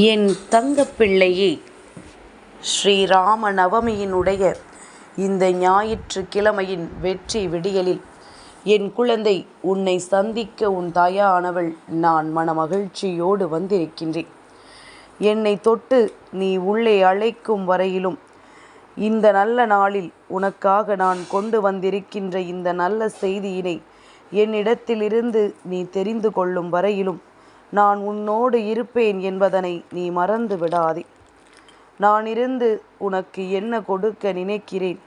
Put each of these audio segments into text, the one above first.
என் தங்கப்பிள்ளையே ஸ்ரீராம நவமியினுடைய இந்த ஞாயிற்றுக்கிழமையின் வெற்றி விடியலில் என் குழந்தை உன்னை சந்திக்க உன் தாயானவள் நான் மனமகிழ்ச்சியோடு வந்திருக்கின்றேன். என்னை தொட்டு நீ உள்ளே அழைக்கும் வரையிலும் இந்த நல்ல நாளில் உனக்காக நான் கொண்டு வந்திருக்கின்ற இந்த நல்ல செய்தியினை என்னிடத்திலிருந்து நீ தெரிந்து கொள்ளும் வரையிலும் நான் உன்னோடு இருப்பேன் என்பதனை நீ மறந்து விடாதே. நான் இருந்து உனக்கு என்ன கொடுக்க நினைக்கிறேன்?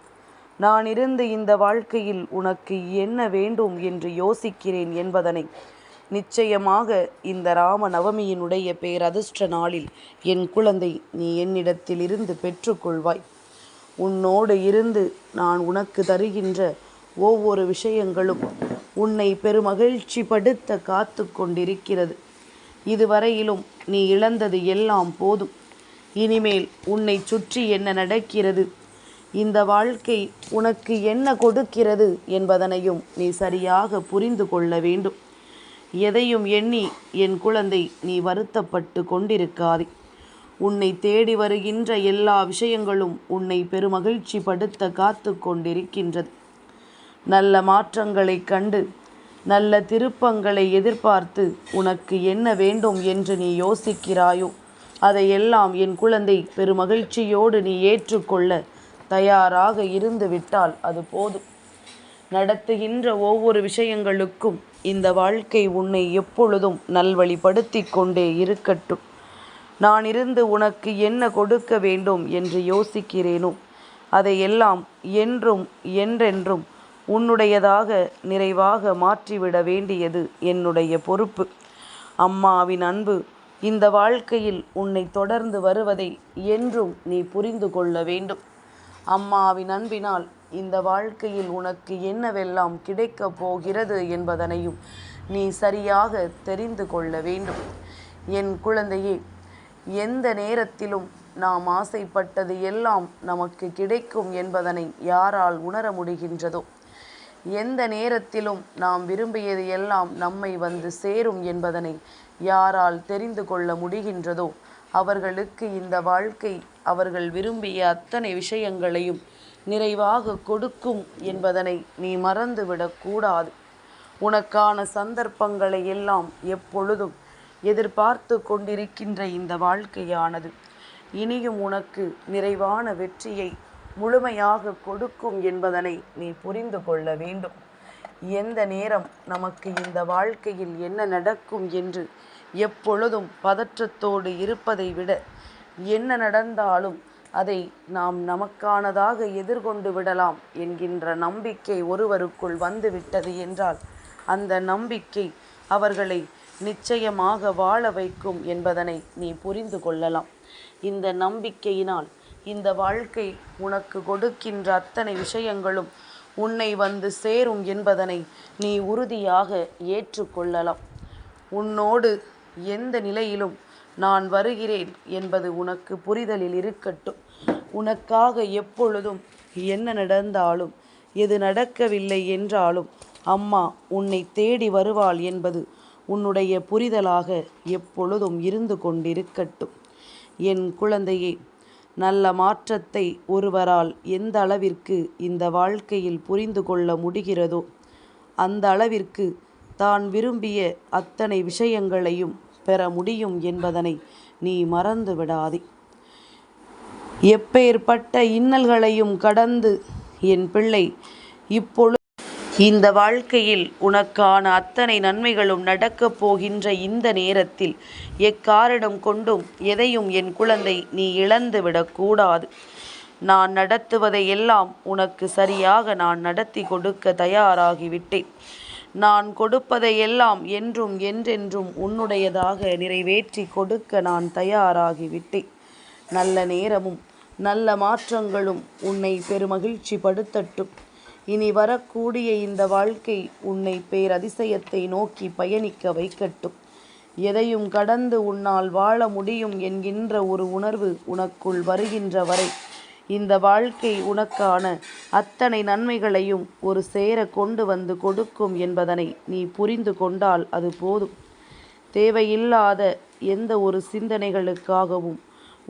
நான் இருந்து இந்த வாழ்க்கையில் உனக்கு என்ன வேண்டும் என்று யோசிக்கிறேன் என்பதனை நிச்சயமாக இந்த ராம நவமியினுடைய பேரதிர்ஷ்ட நாளில் என் குழந்தை நீ என்னிடத்திலிருந்து பெற்றுக்கொள்வாய். உன்னோடு இருந்து நான் உனக்கு தருகின்ற ஒவ்வொரு விஷயங்களும் உன்னை பெருமகிழ்ச்சி படுத்த காத்து கொண்டிருக்கிறது இதுவரையிலும் நீ இழந்தது எல்லாம் போதும். இனிமேல் உன்னை சுற்றி என்ன நடக்கிறது? இந்த வாழ்க்கை உனக்கு என்ன கொடுக்கிறது என்பதனையும் நீ சரியாக புரிந்து கொள்ள வேண்டும். எதையும் எண்ணி என் குழந்தை நீ வருத்தப்பட்டு கொண்டிருக்காதே. உன்னை தேடி வருகின்ற எல்லா விஷயங்களும் உன்னை பெருமகிழ்ச்சி படுத்த காத்து கொண்டிருக்கின்றது. நல்ல மாற்றங்களை கண்டு நல்ல திருப்பங்களை எதிர்பார்த்து உனக்கு என்ன வேண்டும் என்று நீ யோசிக்கிறாயோ? அதையெல்லாம் என் குழந்தை பெருமகிழ்ச்சியோடு நீ ஏற்றுக்கொள்ள தயாராக இருந்து விட்டால் அது போதும். நடத்துகின்ற ஒவ்வொரு விஷயங்களுக்கும் இந்த வாழ்க்கை உன்னை எப்பொழுதும் நல்வழிப்படுத்தி கொண்டே இருக்கட்டும். நான் இருந்து உனக்கு என்ன கொடுக்க வேண்டும் என்று யோசிக்கிறேனோ? அதையெல்லாம் என்றும் என்றென்றும் உன்னுடையதாக நிறைவாக மாற்றிவிட வேண்டியது என்னுடைய பொறுப்பு. அம்மாவின் அன்பு இந்த வாழ்க்கையில் உன்னை தொடர்ந்து வருவதை என்றும் நீ புரிந்து கொள்ள வேண்டும். அம்மாவின் அன்பினால் இந்த வாழ்க்கையில் உனக்கு என்னவெல்லாம் கிடைக்கப் போகிறது என்பதனையும் நீ சரியாக தெரிந்து கொள்ள வேண்டும். என் குழந்தையே எந்த நேரத்திலும் நாம் ஆசைப்பட்டது எல்லாம் நமக்கு கிடைக்கும் என்பதனை யாரால் உணர முடிகின்றதோ? எந்த நேரத்திலும் நாம் விரும்பியது எல்லாம் நம்மை வந்து சேரும் என்பதனை யாரால் தெரிந்து கொள்ள முடிகின்றதோ அவர்களுக்கு இந்த வாழ்க்கை அவர்கள் விரும்பிய அத்தனை விஷயங்களையும் நிறைவாக கொடுக்கும் என்பதனை நீ மறந்துவிடக்கூடாது உனக்கான சந்தர்ப்பங்களை எல்லாம் எப்பொழுதும் எதிர்பார்த்து கொண்டிருக்கின்ற இந்த வாழ்க்கையானது இனியும் உனக்கு நிறைவான வெற்றியை முழுமையாக கொடுக்கும் என்பதனை நீ புரிந்து கொள்ள வேண்டும். எந்த நேரம் நமக்கு இந்த வாழ்க்கையில் என்ன நடக்கும் என்று எப்பொழுதும் பதற்றத்தோடு இருப்பதை விட என்ன நடந்தாலும் அதை நாம் நமக்கானதாக எதிர்கொண்டு விடலாம் என்கின்ற நம்பிக்கை ஒருவருக்குள் வந்துவிட்டது என்றால் அந்த நம்பிக்கை அவர்களை நிச்சயமாக வாழ வைக்கும் என்பதனை நீ புரிந்து கொள்ளலாம். இந்த நம்பிக்கையினால் இந்த வாழ்க்கை உனக்கு கொடுக்கின்ற அத்தனை விஷயங்களும் உன்னை வந்து சேரும் என்பதனை நீ உறுதியாக ஏற்றுக்கொள்ளலாம். உன்னோடு எந்த நிலையிலும் நான் வருகிறேன் என்பது உனக்கு புரிதலில் இருக்கட்டும். உனக்காக எப்பொழுதும் என்ன நடந்தாலும் எது நடக்கவில்லை என்றாலும் அம்மா உன்னை தேடி வருவாள் என்பது உன்னுடைய புரிதலாக எப்பொழுதும் இருந்து கொண்டிருக்கட்டும். என் குழந்தையே நல்ல மாற்றத்தை ஒருவரால் எந்த அளவிற்கு இந்த வாழ்க்கையில் புரிந்து கொள்ள முடிகிறதோ அந்த அளவிற்கு தான் விரும்பிய அத்தனை விஷயங்களையும் பெற முடியும் என்பதனை நீ மறந்து விடாதே. எப்பேற்பட்ட இன்னல்களையும் கடந்து என் பிள்ளை இப்பொழுது இந்த வாழ்க்கையில் உனக்கான அத்தனை நன்மைகளும் நடக்கப் போகின்ற இந்த நேரத்தில் எக்காரணம் கொண்டும் எதையும் என் குழந்தை நீ இழந்துவிடக்கூடாது நான் நடத்துவதை எல்லாம் உனக்கு சரியாக நான் நடத்தி கொடுக்க தயாராகிவிட்டேன் நான் கொடுப்பதை எல்லாம் என்றும் என்றென்றும் உன்னுடையதாக நிறைவேற்றி கொடுக்க நான் தயாராகிவிட்டேன் நல்ல நேரமும் நல்ல மாற்றங்களும் உன்னை பெருமகிழ்ச்சி படுத்தட்டும் இனி வரக்கூடிய இந்த வாழ்க்கை உன்னை பேரதிசயத்தை நோக்கி பயணிக்க வைக்கட்டும். எதையும் கடந்து உன்னால் வாழ முடியும் என்கின்ற ஒரு உணர்வு உனக்குள் வருகின்ற வரை இந்த வாழ்க்கை உனக்கான அத்தனை நன்மைகளையும் ஒரு சேர கொண்டு வந்து கொடுக்கும் என்பதனை நீ புரிந்து கொண்டால் அது போதும். தேவையில்லாத எந்த ஒரு சிந்தனைகளுக்காகவும்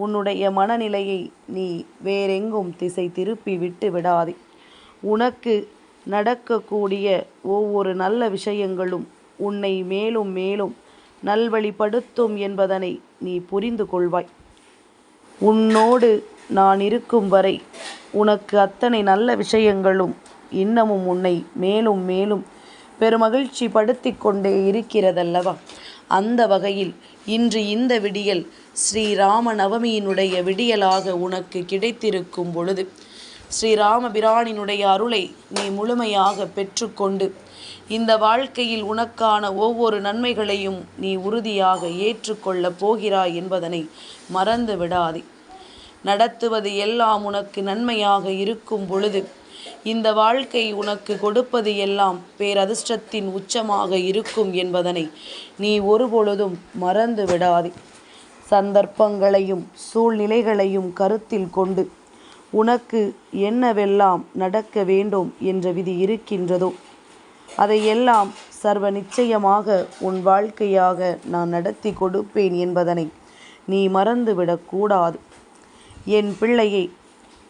உன்னுடைய மனநிலையை நீ வேறெங்கும் திசை திருப்பி விட்டு விடாதே. உனக்கு நடக்கக்கூடிய ஒவ்வொரு நல்ல விஷயங்களும் உன்னை மேலும் மேலும் நல்வழிப்படுத்தும் என்பதனை நீ புரிந்து கொள்வாய். உன்னோடு நான் இருக்கும் வரை உனக்கு அத்தனை நல்ல விஷயங்களும் இன்னமும் உன்னை மேலும் மேலும் பெருமகிழ்ச்சி படுத்தி கொண்டே இருக்கிறதல்லவா? அந்த வகையில் இன்று இந்த விடியல் ஸ்ரீராம நவமியினுடைய விடியலாக உனக்கு கிடைத்திருக்கும் பொழுது ஸ்ரீராமபிரானினுடைய அருளை நீ முழுமையாக பெற்றுக்கொண்டு இந்த வாழ்க்கையில் உனக்கான ஒவ்வொரு நன்மைகளையும் நீ உறுதியாக ஏற்றுக்கொள்ளப் போகிறாய் என்பதனை மறந்து விடாதே நடத்துவது எல்லாம் உனக்கு நன்மையாக இருக்கும் பொழுது இந்த வாழ்க்கை உனக்கு கொடுப்பது எல்லாம் பேரதிர்ஷ்டத்தின் உச்சமாக இருக்கும் என்பதனை நீ ஒருபொழுதும் மறந்து விடாதே சந்தர்ப்பங்களையும் சூழ்நிலைகளையும் கருத்தில் கொண்டு உனக்கு என்னவெல்லாம் நடக்க வேண்டும் என்ற விதி இருக்கின்றதோ அதையெல்லாம் சர்வ நிச்சயமாக உன் வாழ்க்கையாக நான் நடத்தி கொடுப்பேன் என்பதனை நீ மறந்துவிடக்கூடாது என் பிள்ளையே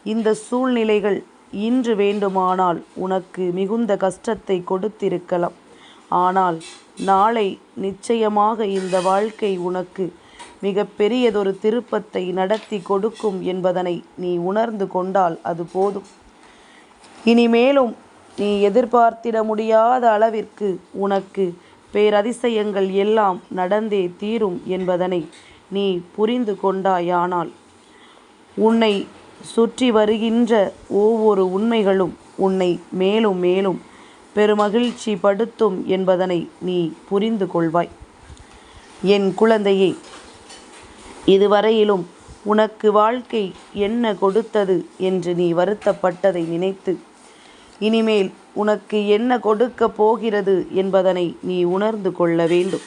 இந்த சூழ்நிலைகள் இன்று வேண்டுமானால் உனக்கு மிகுந்த கஷ்டத்தை கொடுத்திருக்கலாம். ஆனால் நாளை நிச்சயமாக இந்த வாழ்க்கை உனக்கு மிக பெரியதொரு திருப்பத்தை நடத்தி கொடுக்கும் என்பதனை நீ உணர்ந்து கொண்டால் அது போதும். இனிமேலும் நீ எதிர்பார்த்திட முடியாத அளவிற்கு உனக்கு பேரதிசயங்கள் எல்லாம் நடந்தே தீரும் என்பதனை நீ புரிந்து கொண்டாயானால் உன்னை சுற்றி வருகின்ற ஒவ்வொரு உண்மைகளும் உன்னை மேலும் மேலும் பெருமகிழ்ச்சி படுத்தும் என்பதனை நீ புரிந்து கொள்வாய். என் குழந்தையே இதுவரையிலும் உனக்கு வாழ்க்கை என்ன கொடுத்தது என்று நீ வருத்தப்பட்டதை நினைத்து இனிமேல் உனக்கு என்ன கொடுக்கப் போகிறது என்பதனை நீ உணர்ந்து கொள்ள வேண்டும்.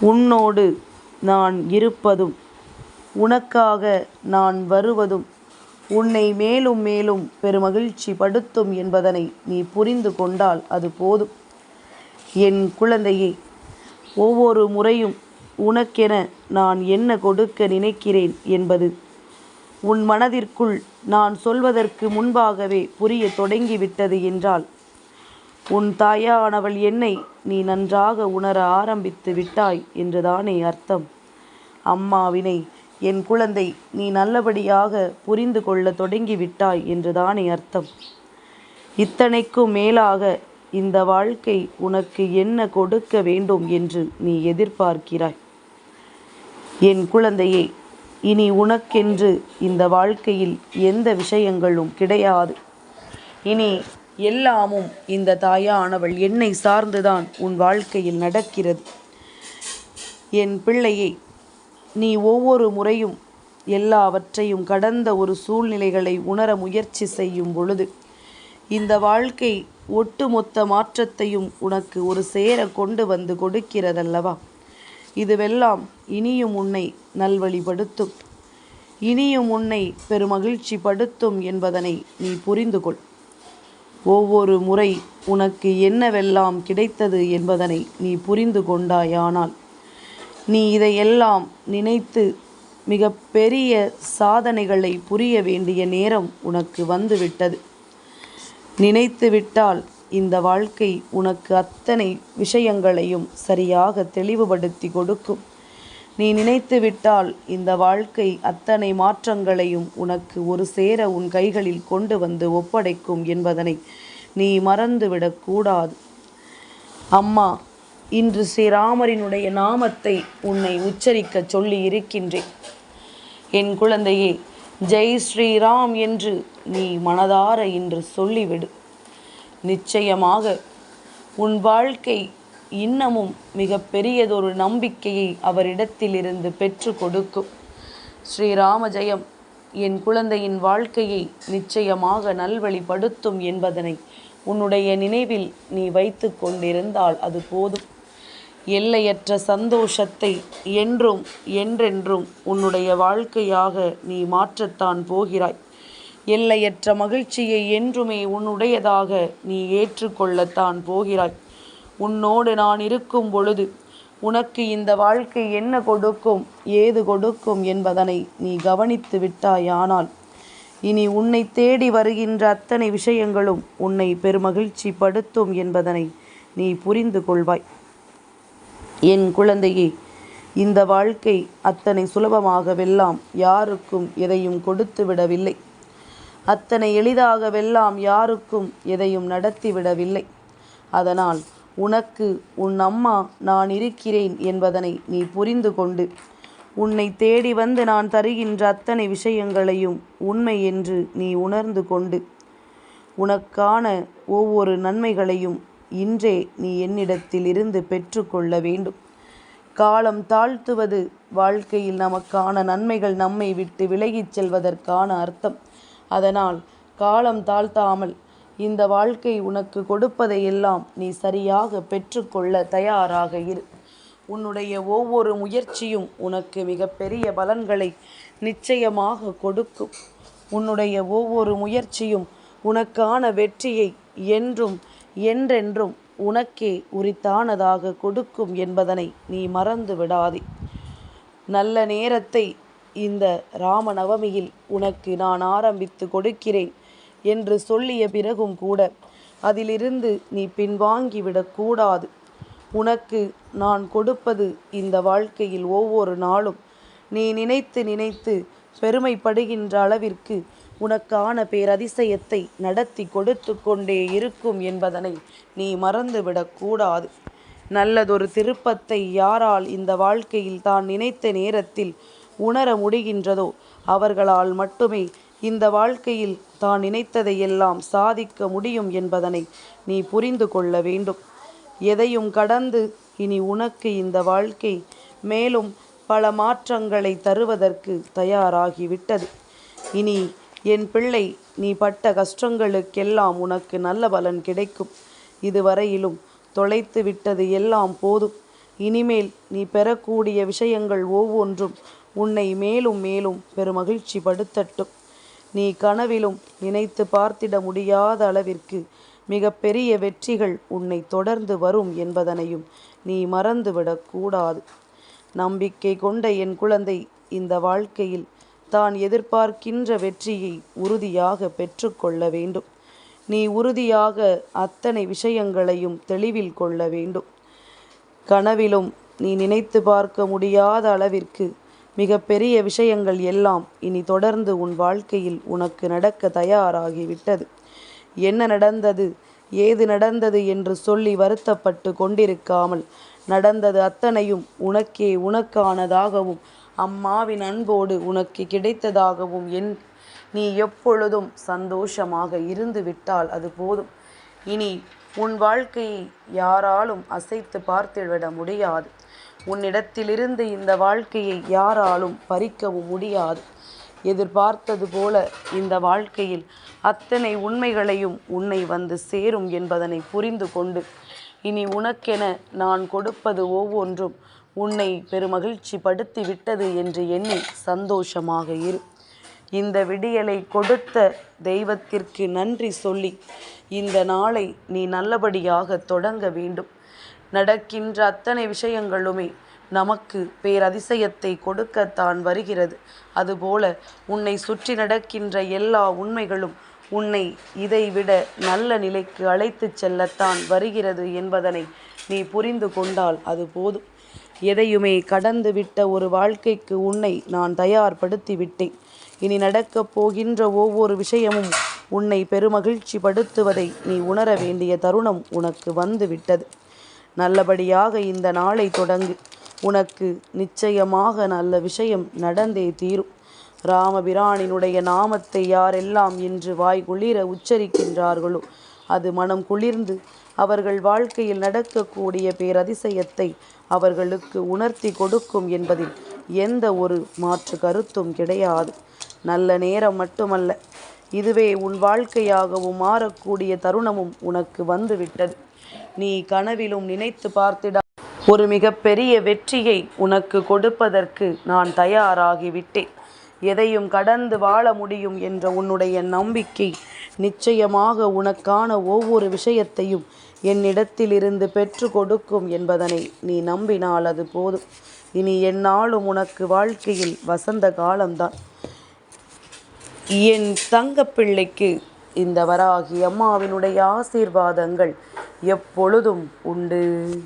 உன்னோடு நான் இருப்பதும் உனக்காக நான் வருவதும் உன்னை மேலும் மேலும் பெருமகிழ்ச்சி படுத்தும் என்பதனை நீ புரிந்து கொண்டால் அது போதும். என் குழந்தையே ஒவ்வொரு முறையும் உனக்கென நான் என்ன கொடுக்க நினைக்கிறேன் என்பது. உன் மனதிற்குள் நான் சொல்வதற்கு முன்பாகவே புரிய தொடங்கிவிட்டது என்றால் உன் தாயானவள் என்னை நீ நன்றாக உணர ஆரம்பித்து விட்டாய் என்றுதானே அர்த்தம். அம்மாவினை என் குழந்தை நீ நல்லபடியாக புரிந்து கொள்ள தொடங்கிவிட்டாய் என்றுதானே அர்த்தம். இத்தனைக்கும் மேலாக இந்த வாழ்க்கை உனக்கு என்ன கொடுக்க வேண்டும் என்று நீ எதிர்பார்க்கிறாய். என் குழந்தையே இனி உனக்கென்று இந்த வாழ்க்கையில் எந்த விஷயங்களும் கிடையாது. இனி எல்லாமும் இந்த தாயானவள் என்னை சார்ந்துதான் உன் வாழ்க்கையில் நடக்கிறது. என் பிள்ளையை நீ ஒவ்வொரு முறையும் எல்லாவற்றையும் கடந்த ஒரு சூழ்நிலைகளை உணர முயற்சி செய்யும் பொழுது இந்த வாழ்க்கை ஒட்டுமொத்த மாற்றத்தையும் உனக்கு ஒரு சேர கொண்டு வந்து கொடுக்கிறதல்லவா? இதுவெல்லாம் இனியும் உன்னை நல்வழிப்படுத்தும். இனியும் உன்னை பெருமகிழ்ச்சி படுத்தும் என்பதனை நீ புரிந்து கொள் ஒவ்வொரு முறை உனக்கு என்னவெல்லாம் கிடைத்தது என்பதனை நீ புரிந்து கொண்டாயானால் நீ இதையெல்லாம் நினைத்து மிக பெரிய சாதனைகளை புரிய வேண்டிய நேரம் உனக்கு வந்துவிட்டது. நினைத்து விட்டால் இந்த வாழ்க்கை உனக்கு அத்தனை விஷயங்களையும் சரியாக தெளிவுபடுத்தி கொடுக்கும். நீ நினைத்து விட்டால் இந்த வாழ்க்கை அத்தனை மாற்றங்களையும் உனக்கு ஒரு சேர உன் கைகளில் கொண்டு வந்து ஒப்படைக்கும் என்பதனை நீ மறந்துவிடக்கூடாது அம்மா இன்று ஸ்ரீராமரினுடைய நாமத்தை உன்னை உச்சரிக்க சொல்லி இருக்கின்றேன் என் குழந்தையே ஜெய் ஸ்ரீராம் என்று நீ மனதார இன்று சொல்லிவிடு. நிச்சயமாக. உன் வாழ்க்கை இன்னமும் மிக பெரியதொரு நம்பிக்கையை அவரிடத்திலிருந்து பெற்று கொடுக்கும் ஸ்ரீராம ஜெயம் என் குழந்தையின் வாழ்க்கையை நிச்சயமாக நல்வழிப்படுத்தும் என்பதனை உன்னுடைய நினைவில் நீ வைத்து கொண்டிருந்தால் அது போதும். எல்லையற்ற சந்தோஷத்தை என்றும் என்றென்றும் உன்னுடைய வாழ்க்கையாக நீ மாற்றத்தான் போகிறாய். எல்லையற்ற மகிழ்ச்சியை என்றுமே உன்னுடையதாக நீ ஏற்றுக்கொள்ளத்தான் போகிறாய். உன்னோடு நான் இருக்கும் பொழுது உனக்கு இந்த வாழ்க்கை என்ன கொடுக்கும் ஏது கொடுக்கும் என்பதனை நீ கவனித்து விட்டாயானால் இனி உன்னை தேடி வருகின்ற அத்தனை விஷயங்களும் உன்னை பெருமகிழ்ச்சி படுத்தும் என்பதனை நீ புரிந்து கொள்வாய். என் குழந்தையே இந்த வாழ்க்கை அத்தனை சுலபமாகவெல்லாம் யாருக்கும் எதையும் கொடுத்து விடவில்லை அத்தனை எளிதாகவெல்லாம் யாருக்கும் எதையும் நடத்திவிடவில்லை. அதனால் உனக்கு உன் அம்மா நான் இருக்கிறேன் என்பதனை நீ புரிந்து கொண்டு உன்னை தேடி வந்து நான் தருகின்ற அத்தனை விஷயங்களையும் உண்மை என்று நீ உணர்ந்து கொண்டு உனக்கான ஒவ்வொரு நன்மைகளையும் இன்றே நீ என்னிடத்தில் இருந்து பெற்றுக்கொள்ள வேண்டும். காலம் தாழ்த்துவது வாழ்க்கையில் நமக்கான நன்மைகள் நம்மை விட்டு விலகிச் செல்வதற்கான அர்த்தம். அதனால் காலம் தாழ்த்தாமல் இந்த வாழ்க்கை உனக்கு கொடுப்பதையெல்லாம் நீ சரியாக பெற்றுக்கொள்ள தயாராக இரு. உன்னுடைய ஒவ்வொரு முயற்சியும் உனக்கு மிகப்பெரிய பலன்களை நிச்சயமாக கொடுக்கும். உன்னுடைய ஒவ்வொரு முயற்சியும் உனக்கான வெற்றியை என்றும் என்றென்றும் உனக்கே உரித்தானதாக கொடுக்கும் என்பதனை நீ மறந்து விடாதே நல்ல நேரத்தை இந்த ராமநவமியில் உனக்கு நான் ஆரம்பித்து கொடுக்கிறேன் என்று சொல்லிய பிறகும் கூட அதிலிருந்து நீ பின்வாங்கிவிடக்கூடாது உனக்கு நான் கொடுப்பது இந்த வாழ்க்கையில் ஒவ்வொரு நாளும். நீ நினைத்து நினைத்து பெருமைப்படுகின்ற அளவிற்கு உனக்கான பேரதிசயத்தை நடத்தி கொடுத்து கொண்டே இருக்கும் என்பதனை நீ மறந்துவிடக்கூடாது நல்லதொரு திருப்பத்தை யாரால் இந்த வாழ்க்கையில் தான் நினைத்த நேரத்தில் உணர முடிகின்றதோ? அவர்களால் மட்டுமே இந்த வாழ்க்கையில் தான் நினைத்ததையெல்லாம் சாதிக்க முடியும் என்பதனை நீ புரிந்து கொள்ள வேண்டும். எதையும் கடந்து இனி உனக்கு இந்த வாழ்க்கை மேலும் பல மாற்றங்களை தருவதற்கு தயாராகிவிட்டது. இனி என் பிள்ளை நீ பட்ட கஷ்டங்களுக்கெல்லாம் உனக்கு நல்ல பலன் கிடைக்கும். இதுவரையிலும் தொலைத்து விட்டது எல்லாம் போதும். இனிமேல் நீ பெறக்கூடிய விஷயங்கள் ஒவ்வொன்றும் உன்னை மேலும் மேலும் பெருமகிழ்ச்சி படுத்தட்டும் நீ கனவிலும் நினைத்து பார்த்திட முடியாத அளவிற்கு மிக பெரிய வெற்றிகள் உன்னை தொடர்ந்து வரும் என்பதனையும் நீ மறந்துவிடக்கூடாது நம்பிக்கை கொண்ட என் குழந்தை இந்த வாழ்க்கையில் தான் எதிர்பார்க்கின்ற வெற்றியை உறுதியாக பெற்றுக்கொள்ள வேண்டும். நீ உறுதியாக அத்தனை விஷயங்களையும் தெளிவில் கொள்ள வேண்டும். கனவிலும் நீ நினைத்து பார்க்க முடியாத அளவிற்கு மிக பெரிய விஷயங்கள் எல்லாம் இனி தொடர்ந்து உன் வாழ்க்கையில் உனக்கு நடக்க தயாராகிவிட்டது. என்ன நடந்தது? ஏது நடந்தது என்று சொல்லி வருத்தப்பட்டு கொண்டிருக்காமல் நடந்தது அத்தனையும் உனக்கே உனக்கானதாகவும் அம்மாவின் அன்போடு உனக்கு கிடைத்ததாகவும் என் நீ எப்பொழுதும் சந்தோஷமாக இருந்து விட்டால் அது போதும். இனி உன் வாழ்க்கையை யாராலும் அசைத்து பார்த்துவிட முடியாது. உன்னிடத்திலிருந்து இந்த வாழ்க்கையை யாராலும் பறிக்கவும் முடியாது. எதிர்பார்த்தது போல இந்த வாழ்க்கையில் அத்தனை உண்மைகளையும் உன்னை வந்து சேரும் என்பதனை புரிந்து கொண்டு இனி உனக்கென நான் கொடுப்பது ஒவ்வொன்றும் உன்னை பெருமகிழ்ச்சி படுத்தி விட்டது என்று எண்ணி சந்தோஷமாக இரு. இந்த விடியலை கொடுத்த தெய்வத்திற்கு நன்றி சொல்லி இந்த நாளை நீ நல்லபடியாக தொடங்க வேண்டும். நடக்கின்ற அத்தனை விஷயங்களுமே நமக்கு பேரதிசயத்தை கொடுக்கத்தான் வருகிறது. அதுபோல உன்னை சுற்றி நடக்கின்ற எல்லா உண்மைகளும் உன்னை இதைவிட நல்ல நிலைக்கு அழைத்து செல்லத்தான் வருகிறது என்பதனை நீ புரிந்து கொண்டால் அது போதும். எதையுமே கடந்து விட்ட ஒரு வாழ்க்கைக்கு உன்னை நான் தயார்படுத்தி விட்டேன் இனி நடக்கப் போகின்ற ஒவ்வொரு விஷயமும் உன்னை பெருமகிழ்ச்சி படுத்துவதை நீ உணர வேண்டிய தருணம் உனக்கு வந்து விட்டது நல்லபடியாக இந்த நாளை தொடங்கு. உனக்கு நிச்சயமாக நல்ல விஷயம் நடந்தே தீரும். ராமபிரானினுடைய நாமத்தை யாரெல்லாம் இன்று வாய் குளிர உச்சரிக்கின்றார்களோ அது மனம் குளிர்ந்து அவர்கள் வாழ்க்கையில் நடக்கக்கூடிய பேரதிசயத்தை அவர்களுக்கு உணர்த்தி கொடுக்கும் என்பதில் எந்த ஒரு மாற்று கருத்தும் கிடையாது. நல்ல நேரம் மட்டுமல்ல இதுவே உன் வாழ்க்கையாகவும் மாறக்கூடிய தருணமும் உனக்கு வந்துவிட்டது. நீ கனவிலும் நினைத்து பார்த்திட. ஒரு மிகப்பெரிய வெற்றியை உனக்கு கொடுப்பதற்கு நான் தயாராகிவிட்டேன். எதையும் கடந்து வாழ முடியும் என்ற உன்னுடைய நம்பிக்கை நிச்சயமாக உனக்கான ஒவ்வொரு விஷயத்தையும் என்னிடத்திலிருந்து பெற்று கொடுக்கும் என்பதனை நீ நம்பினால் அது போதும். இனி என்னாலும் உனக்கு வாழ்க்கையில் வசந்த காலம்தான். என் தங்கப்பிள்ளைக்கு இந்த வராகி அம்மாவினுடைய ஆசீர்வாதங்கள் எப்பொழுதும் உண்டு.